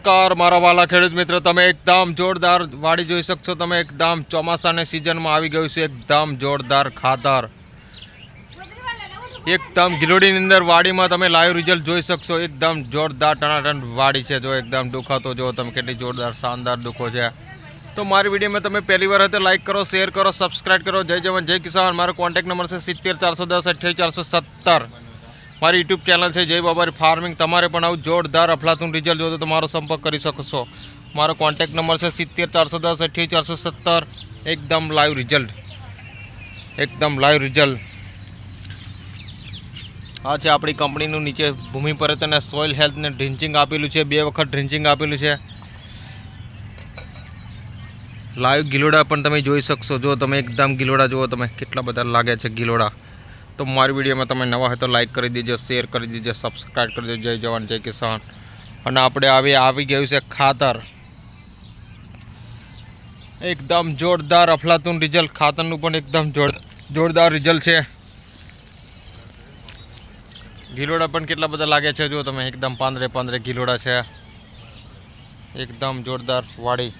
નમસ્કાર, મારા વાલા ખેડૂત મિત્રો, તમે એકદમ જોરદાર વાડી જોઈ શકશો. તમે એકદમ ચોમાસાની સિઝનમાં આવી ગયું છે, એકદમ જોરદાર ખાતર. એકદમ ગિલોડીની અંદર વાડીમાં તમે લાઈવ રિઝલ્ટ જોઈ શકશો. એકદમ જોરદાર ટણાટણ વાડી છે. જો એકદમ દુખાતો જો, તમે કેટલી જોરદાર શાનદાર દુખો છે. તો મારી વિડીયોમાં તમે પહેલી વાર હતો લાઇક કરો શેર કરો સબસ્ક્રાઇબ કરો. જય જવાન, જય કિસાન. મારો કોન્ટેક્ટ નંબર છે સિત્તેર ચારસો દસ અઠ્યાવીસ ચારસો સત્તર. મારી યુટ્યુબ ચેનલ છે, જય બાબારી ફાર્મિંગ. તમારે પણ આવું જોરદાર અફલાતું રિઝલ્ટ જોતો તો મારો સંપર્ક કરી શકશો. મારો કોન્ટેક્ટ નંબર છે સિત્તેર ચારસો દસ અઠ્યાવીસ ચારસો સત્તર. એકદમ લાઈવ રિઝલ્ટ એકદમ લાઈવ રિઝલ્ટ આ છે આપણી કંપનીનું નીચે ભૂમિ પર તેને સોઇલ હેલ્થને ડ્રિન્ચિંગ આપેલું છે. બે વખત ડ્રિન્ચિંગ આપેલું છે. લાઈવ ગિલોડા પણ તમે જોઈ શકશો. જો તમે એકદમ ગિલોડા જુઓ તમે, કેટલા બધા લાગે છે ગિલોડા. તો મારી વિડીયોમાં તમે નવા હોય તો લાઇક કરી દેજો શેર કરી દેજો સબસ્ક્રાઈબ કરી દેજો. જય જવાન, જય કિસાન. અને આપણે આવી આવી ગયું છે ખાતર. એકદમ જોરદાર અફલાતુન રિઝલ્ટ ખાતરનું પણ એકદમ જોરદાર રિઝલ્ટ છે. ગિલોડા પણ કેટલા બધા લાગે છે? જો તમે, એકદમ પાંદરે પાંદરે ગિલોડા છે. એકદમ જોરદાર વાડી.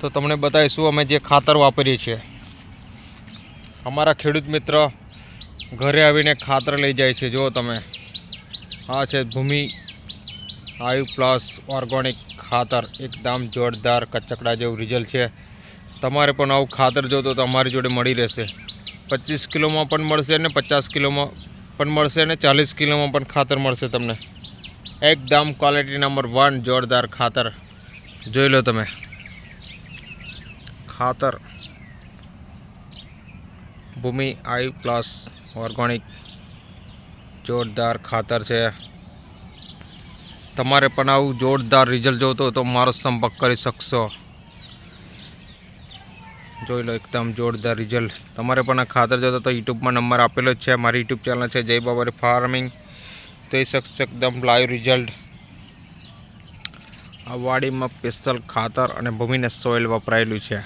તો તમને બતાવીશું, અમે જે ખાતર વાપરીએ છીએ. અમારા ખેડૂત મિત્ર ઘરે આવીને ખાતર લઈ જાય છે જો તમે. આ છે ભૂમિ આયુ પ્લસ ઓર્ગોનિક ખાતર. એકદમ જોરદાર કચકડા જેવું રિઝલ્ટ છે. તમારે પણ આવું ખાતર જોતો તો અમારી જોડે મળી રહેશે. પચીસ કિલોમાં પણ મળશે અને પચાસ કિલોમાં પણ મળશે અને ચાલીસ કિલોમાં પણ ખાતર મળશે તમને. એકદમ ક્વોલિટી નંબર વન જોરદાર ખાતર. જોઈ લો તમે. ખાતર. ભૂમિ આઈ પ્લસ ઓર્ગોનિક જોરદાર ખાતર છે. તમારે પણ આવું જોરદાર રિઝલ્ટ જોતો તો મારો સંપર્ક કરી શકશો. જોઈ લો એકદમ જોરદાર રિઝલ્ટ તમારે પણ આ ખાતર જોતો તો યુટ્યુબમાં નંબર આપેલો જ છે. મારી યુટ્યુબ ચેનલ છે જય બાબારી ફાર્મિંગ. તો એ શકશો એકદમ લાઈવ રિઝલ્ટ આ વાડીમાં સ્પેશિયલ ખાતર અને ભૂમિને સોઇલ વપરાયેલું છે.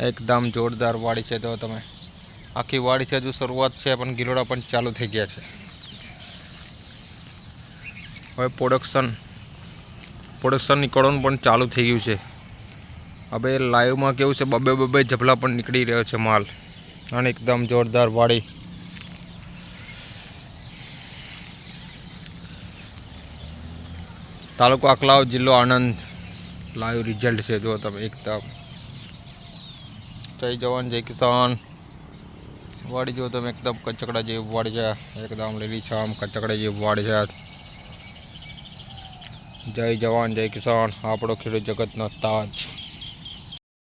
એકદમ જોરદાર વાડી છે તો તમે. આખી વાડી છે, હજુ શરૂઆત છે, પણ ગિલોડા પણ ચાલુ થઈ ગયા છે. હવે પ્રોડક્શન પ્રોડક્શન નીકળવાનું પણ ચાલુ થઈ ગયું છે. હવે લાઈવમાં કેવું છે, બબે બબે જભલા પણ નીકળી રહ્યો છે માલ. અને એકદમ જોરદાર વાડી. તાલુકો આકલાવ જિલ્લો આણંદ. લાઈવ રિઝલ્ટ છે, જો તમે એકદમ. જય જવાન, જય કિસાન. વાડી જો તમે એકદમ કચકડા જેવી વાડી છે. એકદમ લીલી છામ કચકડા જેવી વાડી છે. જય જવાન, જય કિસાન. આપણો ખેડૂત જગતનો તાજ.